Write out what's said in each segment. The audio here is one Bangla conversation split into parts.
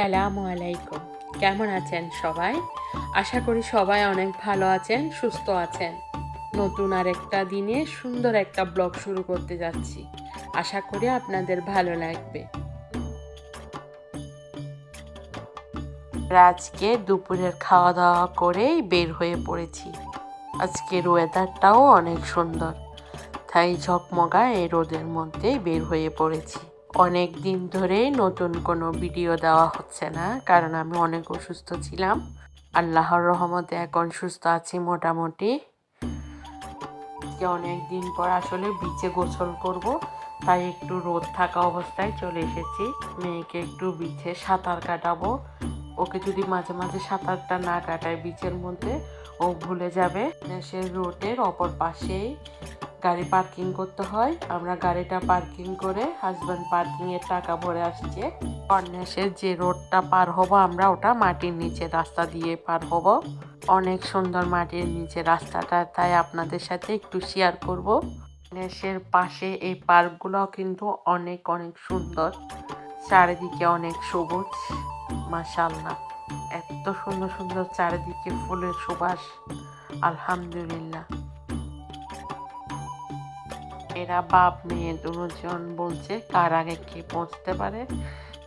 আসসালামু আলাইকুম। কেমন আছেন সবাই? আশা করি সবাই অনেক ভালো আছেন, সুস্থ আছেন। নতুন আর একটা দিনে সুন্দর একটা ব্লগ শুরু করতে যাচ্ছি। আশা করি আপনাদের ভালো লাগবে। আজকে দুপুরের খাওয়া দাওয়া করেই বের হয়ে পড়েছি। আজকের ওয়েদারটাও অনেক সুন্দর। তাই ঝকমগা এই রোদের মধ্যেই বের হয়ে পড়েছি। অনেক দিন ধরেই নতুন কোনো ভিডিও দেওয়া হচ্ছে না, কারণ আমি অনেক অসুস্থ ছিলাম। আল্লাহর রহমতে এখন সুস্থ আছি মোটামুটি। অনেক দিন পর আসলে বিচে গোসল করব, তাই একটু রোদ থাকা অবস্থায় চলে এসেছি। মেয়েকে একটু বিচে সাঁতার কাটাবো। ওকে যদি মাঝে মাঝে সাঁতারটা না কাটায় বিচের মধ্যে, ও ভুলে যাবে। সে রোডের অপর পাশেই গাড়ি পার্কিং করতে হয়। আমরা গাড়িটা পার্কিং করে হাজব্যান্ড পার্কিং এর টাকা ভরে আসছে। কর্নেশের যে রোডটা পার হব আমরা, ওটা মাটির নিচে রাস্তা দিয়ে পার হব। অনেক সুন্দর মাটির নিচে রাস্তাটা, তাই আপনাদের সাথে একটু শেয়ার করব। কর্নেশের পাশে এই পার্কগুলো কিন্তু অনেক অনেক সুন্দর। চারিদিকে অনেক সবুজ। মাশাল্লাহ এত সুন্দর সুন্দর চারিদিকে ফুলের সুবাস। আলহামদুলিল্লাহ। এরা বাপ মেয়ে দুজন বলছে কার আগে কে পৌঁছতে পারে,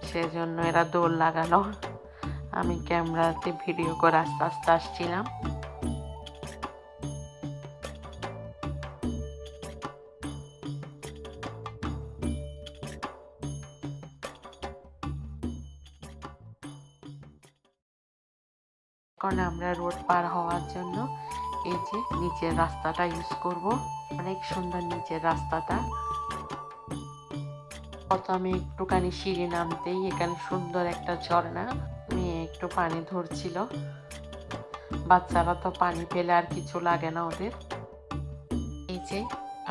সেজন্য এরা দৌড় লাগালো। আমি ক্যামেরাতে ভিডিও করে আস্তে আস্তে আসছিলাম। আমরা রোড পার হওয়ার জন্য এই যে নিচের রাস্তাটা ইউজ করব। অনেক সুন্দর নিচের রাস্তাটা। প্রথমে একটুখানি সিঁড়ি নামতেই এখানে সুন্দর একটা ঝর্ণা মেয়ে একটু পানি ধরছিল। বাচ্চারা তো পানি পেলে আর কিছু লাগে না ওদের। এই যে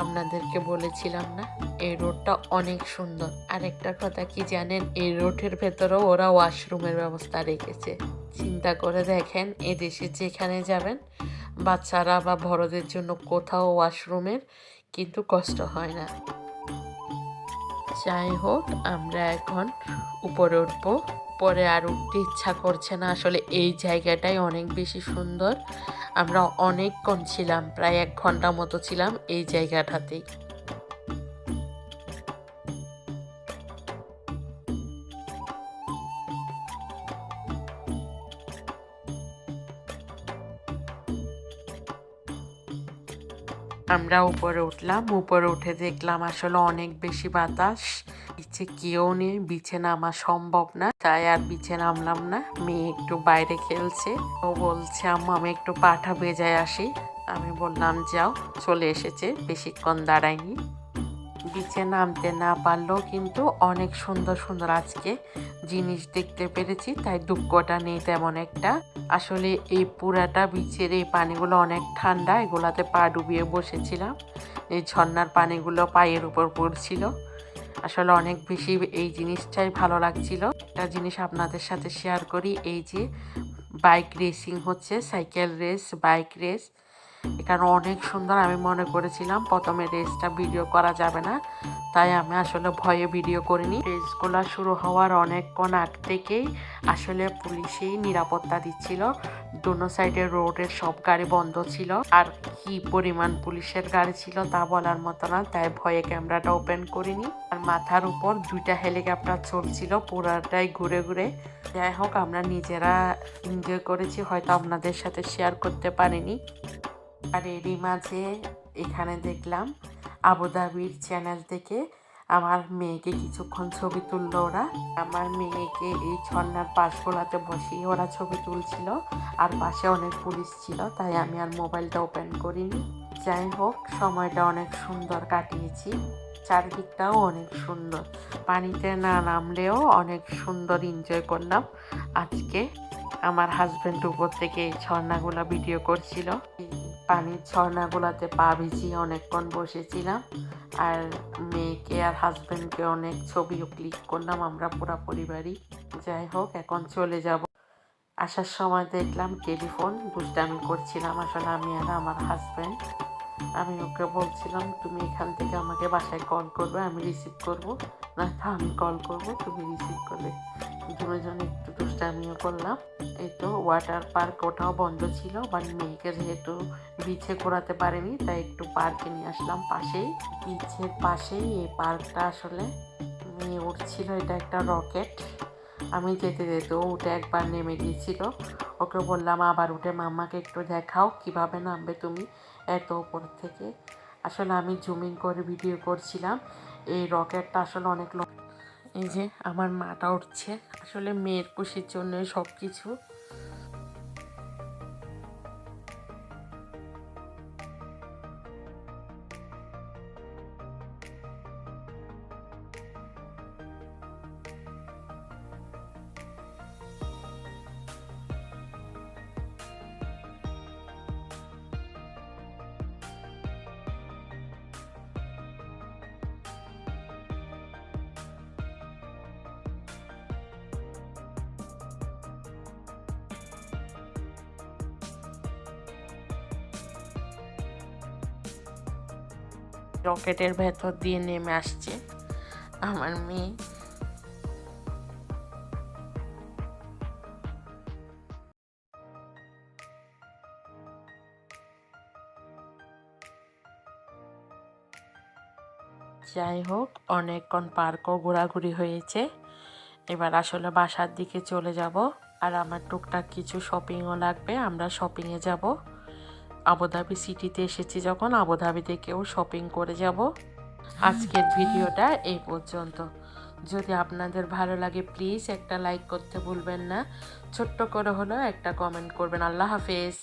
আপনাদেরকে বলেছিলাম না, এই রোডটা অনেক সুন্দর। আর একটা কথা কি জানেন, এই রোডের ভেতরেও ওরা ওয়াশরুমের ব্যবস্থা রেখেছে। চিন্তা করে দেখেন, এদেশে যেখানে যাবেন বাচ্চারা বা বড়দের জন্য কোথাও ওয়াশরুমের কিন্তু কষ্ট হয় না। যাই হোক, আমরা এখন উপরে উঠব। পরে আর উঠতে ইচ্ছা করছে না। আসলে এই জায়গাটাই অনেক বেশি সুন্দর। আমরা অনেকক্ষণ ছিলাম, প্রায় এক ঘণ্টা মতো ছিলাম এই জায়গাটাতেই। আমরা উপরে উঠলাম। উপরে উঠে দেখলাম আসলে অনেক বেশি বাতাস। বিছে কেউ নেই বিছে নামা সম্ভব না। তাই আর বিছে নামলাম না। মেয়ে একটু বাইরে খেলছে। ও বলছে আমি একটু পাঠা বেজায় আসি। আমি বললাম, যাও। চলে এসেছে, বেশিক্ষণ দাঁড়ায়নি। বিচে নামতে না পারলেও কিন্তু অনেক সুন্দর সুন্দর আজকে জিনিস দেখতে পেরেছি। তাই দুঃখটা নেই তেমন একটা। আসলে এই পুরাটা বিচের এই পানিগুলো অনেক ঠান্ডা, এগুলাতে পা ডুবিয়ে বসেছিলাম। এই ঝর্নার পানিগুলো পায়ের উপর পড়ছিল। আসলে অনেক বেশি এই জিনিসটাই ভালো লাগছিল। একটা জিনিস আপনাদের সাথে শেয়ার করি, এই যে বাইক রেসিং হচ্ছে সাইকেল রেস বাইক রেস এখানে অনেক সুন্দর আমি মনে করেছিলাম প্রথমে রেসটা ভিডিও করা যাবে না। তাই আমি আসলে ভয়ে ভিডিও করিনি। রেসগুলো শুরু হওয়ার অনেকক্ষণ আগ থেকেই আসলে পুলিশেই নিরাপত্তা দিচ্ছিল। দুনো সাইডের রোডের সব গাড়ি বন্ধ ছিল। আর কি পরিমাণ পুলিশের গাড়ি ছিল তা বলার মতো না, তাই ভয়ে ক্যামেরাটা ওপেন করিনি। আর মাথার উপর দুইটা হেলিকপ্টার চলছিল পুরাটাই ঘুরে ঘুরে। যাই হোক, আমরা নিজেরা এনজয় করেছি, হয়তো আপনাদের সাথে শেয়ার করতে পারিনি। আর এরই মাঝে এখানে দেখলাম আবুধাবির চ্যানেল থেকে আমার মেয়েকে কিছুক্ষণ ছবি তুললো ওরা। আমার মেয়েকে এই ঝর্নার পাশগুলাতে বসিয়ে ওরা ছবি তুলছিল, আর পাশে অনেক পুলিশ ছিল, তাই আমি আর মোবাইলটা ওপেন করিনি। যাই হোক, সময়টা অনেক সুন্দর কাটিয়েছি। চারিদিকটাও অনেক সুন্দর। পানিতে না নামলেও অনেক সুন্দর এনজয় করলাম। আজকে আমার হাজব্যান্ড উপর থেকে এই ঝর্ণাগুলো ভিডিও করছিল। পানির ঝর্ণাগুলোতে পা ভিজিয়ে অনেকক্ষণ বসেছিলাম। আর মেয়েকে আর হাজব্যান্ডকে অনেক ছবিও ক্লিক করলাম, আমরা পুরা পরিবারই। যাই হোক, এখন চলে যাব। আসার সময় দেখলাম টেলিফোন, দুষ্টামি করছিলাম। আসলে আমি আর আমার হাজব্যান্ড আমি ওকে বলছিলাম, তুমি এখান থেকে আমাকে বাসায় কল করবে, আমি রিসিভ করব। না, আমি কল করব, তুমি রিসিভ করবে। দুজন একটু দুষ্টামিও করলাম। এই তো ওয়াটার পার্ক ওটাও বন্ধ ছিল বাট মেয়েকে যেহেতু বিছে ঘোরাতে পারেনি, তাই একটু পার্কে নিয়ে আসলাম পাশেই। বিচের পাশেই এই পার্কটা আসলে মেয়ে উঠছিল, এটা একটা রকেট আমি যেতে যেতে উঠে একবার নেমে গিয়েছিল। ওকে বললাম, আবার উঠে মাম্মাকে একটু দেখাও, কীভাবে নামবে তুমি? এত ওপর থেকে। আসলে আমি জুমিং করে ভিডিও করছিলাম। এই রকেটটা আসলে অনেক এই যে, আমার মাটা উঠছে। আসলে মেয়ের খুশির জন্য সব কিছু রকেটের ভেতর দিয়ে নেমে আসছে আমার মেয়ে। যাই হোক, অনেকক্ষণ পার্কও ঘোরাঘুরি হয়েছে। এবার আসলে বাসার দিকে চলে যাব আর আমার টুকটাক কিছু শপিংও লাগবে, আমরা শপিংয়ে যাব। আবুধাবি সিটিতে এসেছি যখন আবুধাবি থেকেও শপিং করে যাব। আজকের ভিডিওটা এই পর্যন্ত। যদি আপনাদের ভালো লাগে প্লিজ একটা লাইক করতে ভুলবেন না। ছোট্ট করে হলেও একটা কমেন্ট করবেন। আল্লাহ হাফেজ।